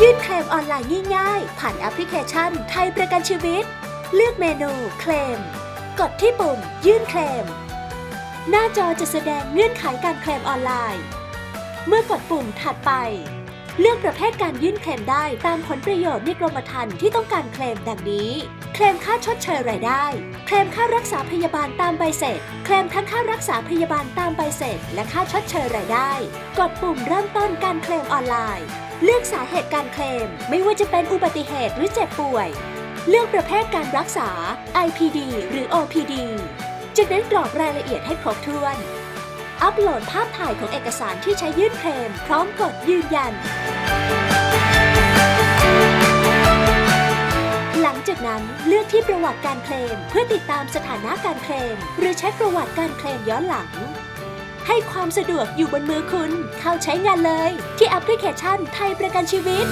ยื่นเคลมออนไลน์ง่ายๆ ผ่านแอปพลิเคชันไทยประกันชีวิต เลือกเมนูเคลม กดที่ปุ่ม ยื่นเคลม หน้าจอจะแสดงเงื่อนไขการเคลมออนไลน์ เมื่อกดปุ่มถัดไป เลือกประเภทการยื่นเคลมได้ตามผลประโยชน์ในกรมธรรม์ที่ต้องการเคลมดังนี้ เคลมค่าชดเชยรายได้ เคลมค่ารักษาพยาบาลตามใบเสร็จ เคลมทั้งค่ารักษาพยาบาลตามใบเสร็จ และค่าชดเชยรายได้ กดปุ่มเริ่มต้นการเคลมออนไลน์ เลือกสาเหตุการเคลม ไม่ว่าจะเป็นอุบัติเหตุหรือเจ็บป่วย เลือกประเภทการรักษา IPD หรือ OPD จากนั้นกรอกรายละเอียดให้ครบถ้วน อัปโหลดภาพถ่ายของเอกสารที่ใช้ยื่นเคลม พร้อมกดยืนยัน หลังจากนั้นเลือกที่ประวัติการเคลม เพื่อติดตามสถานะการเคลม หรือเช็คประวัติการเคลมย้อนหลัง ให้ความสะดวกอยู่บนมือคุณ เข้าใช้งานเลย ที่แอปพลิเคชันไทยประกันชีวิต